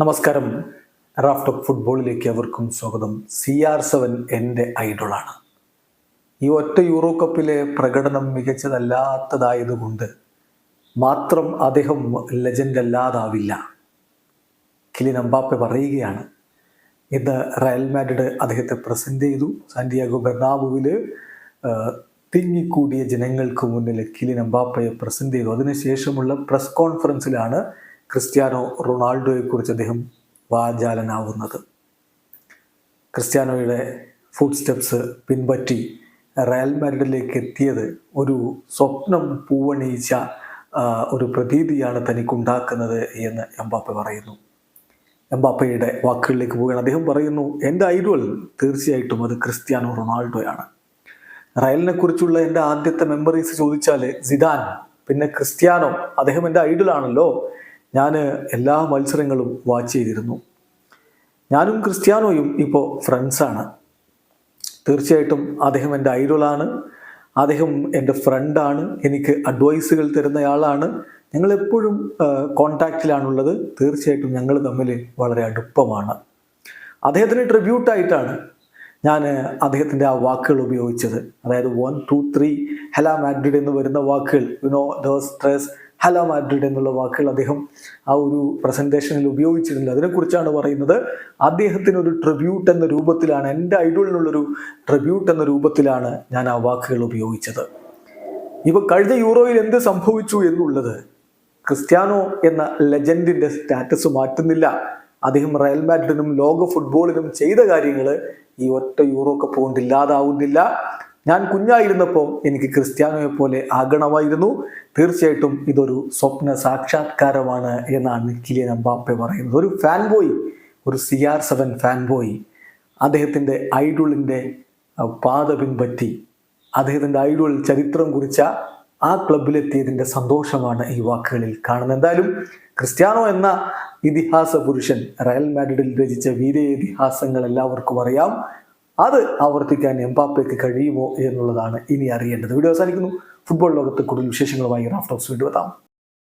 നമസ്കാരം. ഓഫ് ഫുട്ബോളിലേക്ക് അവർക്കും സ്വാഗതം. സി ആർ സെവൻ എന്റെ ഐഡോളാണ് ഈ ഒറ്റ യൂറോ കപ്പിലെ പ്രകടനം മികച്ചതല്ലാത്തതായതുകൊണ്ട് മാത്രം അദ്ദേഹം ലെജൻഡ് അല്ലാതാവില്ല. കിലിൻ അമ്പാപ്പെ പറയുകയാണ് ഇന്ന് റയൽ മാഡ്രിഡ് അദ്ദേഹത്തെ പ്രസന്റ് ചെയ്തു. സാന്റിയാഗോ ബെർണാബുവിൽ തിങ്ങിക്കൂടിയ ജനങ്ങൾക്ക് മുന്നിൽ കിലിൻ അമ്പാപ്പയെ പ്രസന്റ് ചെയ്തു. അതിനുശേഷമുള്ള പ്രസ് കോൺഫറൻസിലാണ് ക്രിസ്ത്യാനോ റൊണാൾഡോയെക്കുറിച്ച് അദ്ദേഹം വാചാലനാവുന്നത്. ക്രിസ്ത്യാനോയുടെ ഫുഡ് സ്റ്റെപ്സ് പിൻപറ്റി റയൽ മാഡ്രിഡിലേക്ക് എത്തിയത് ഒരു സ്വപ്നം പൂവണിയിച്ച ഒരു പ്രതീതിയാണ് തനിക്കുണ്ടാക്കുന്നത് എന്ന് എംബാപ്പ പറയുന്നു. എംബാപ്പയുടെ വാക്കുകളിലേക്ക് പോവുകയാണ്. അദ്ദേഹം പറയുന്നു എന്റെ ഐഡൽ തീർച്ചയായിട്ടും അത് ക്രിസ്ത്യാനോ റൊണാൾഡോയാണ്. റയലിനെ കുറിച്ചുള്ള എന്റെ ആദ്യത്തെ മെമ്മറീസ് ചോദിച്ചാൽ സിദാൻ പിന്നെ ക്രിസ്ത്യാനോ അദ്ദേഹം എന്റെ ഐഡലാണല്ലോ ഞാൻ എല്ലാ മത്സരങ്ങളും വാച്ച് ചെയ്തിരുന്നു. ഞാനും ക്രിസ്ത്യാനോയും ഇപ്പോൾ ഫ്രണ്ട്സാണ് തീർച്ചയായിട്ടും അദ്ദേഹം എന്റെ ഐഡോളാണ് അദ്ദേഹം എന്റെ ഫ്രണ്ടാണ് എനിക്ക് അഡ്വൈസുകൾ തരുന്നയാളാണ്. ഞങ്ങൾ എപ്പോഴും കോണ്ടാക്റ്റിലാണുള്ളത് തീർച്ചയായിട്ടും ഞങ്ങൾ തമ്മിൽ വളരെ അടുപ്പമാണ്. അദ്ദേഹത്തിന് ട്രിബ്യൂട്ടായിട്ടാണ് ഞാൻ അദ്ദേഹത്തിന്റെ ആ വാക്കുകൾ ഉപയോഗിച്ചത്. അതായത് one two three Hala Madrid എന്ന് വരുന്ന വാക്കുകൾ. യുനോ ദോസ് സ്ട്രെസ് ഹെല മാഡ്രിഡ് എന്നുള്ള വാക്കുകൾ അദ്ദേഹം ആ ഒരു പ്രസന്റേഷനിൽ ഉപയോഗിച്ചിരുന്നില്ല അതിനെക്കുറിച്ചാണ് പറയുന്നത്. അദ്ദേഹത്തിന് ഒരു ട്രിബ്യൂട്ട് എന്ന രൂപത്തിലാണ് എന്റെ ഐഡോളിനുള്ളൊരു ട്രിബ്യൂട്ട് എന്ന രൂപത്തിലാണ് ഞാൻ ആ വാക്കുകൾ ഉപയോഗിച്ചത്. ഇവ കഴിഞ്ഞ യൂറോയിൽ എന്ത് സംഭവിച്ചു എന്നുള്ളത് ക്രിസ്ത്യാനോ എന്ന ലെജൻഡിന്റെ സ്റ്റാറ്റസ് മാറ്റുന്നില്ല. അദ്ദേഹം റയൽ മാഡ്രിഡിനും ലോക ഫുട്ബോളിനും ചെയ്ത കാര്യങ്ങൾ ഈ ഒറ്റ യൂറോ കപ്പ് കൊണ്ട് ഇല്ലാതാവുന്നില്ല. ഞാൻ കുഞ്ഞായിരുന്നപ്പോൾ എനിക്ക് ക്രിസ്ത്യാനോയെ പോലെ ആകണമായിരുന്നു. തീർച്ചയായിട്ടും ഇതൊരു സ്വപ്ന സാക്ഷാത്കാരമാണ് എന്നാണ് കിലിയൻ അമ്പാപ്പെ പറയുന്നത്. ഒരു ഫാൻ ബോയ് ഒരു C R seven fan boy അദ്ദേഹത്തിന്റെ ഐഡോളിന്റെ പാത പിൻപറ്റി അദ്ദേഹത്തിന്റെ ഐഡോൾ ചരിത്രം കുറിച്ച ആ ക്ലബിലെത്തിയതിന്റെ സന്തോഷമാണ് ഈ വാക്കുകളിൽ കാണുന്നത്. എന്തായാലും ക്രിസ്ത്യാനോ എന്ന ഇതിഹാസ പുരുഷൻ റയൽ മാഡ്രിഡിൽ രചിച്ച വീര ഇതിഹാസങ്ങൾ എല്ലാവർക്കും അറിയാം. അത് ആവർത്തിക്കാൻ എംബാപ്പയ്ക്ക് കഴിയുമോ എന്നുള്ളതാണ് ഇനി അറിയേണ്ടത്. വീഡിയോ അവസാനിക്കുന്നു. ഫുട്ബോൾ ലോകത്ത് കൂടുതൽ വിശേഷങ്ങളുമായി റാഫ്റ്റോക്സ് വീണ്ടും എത്താം.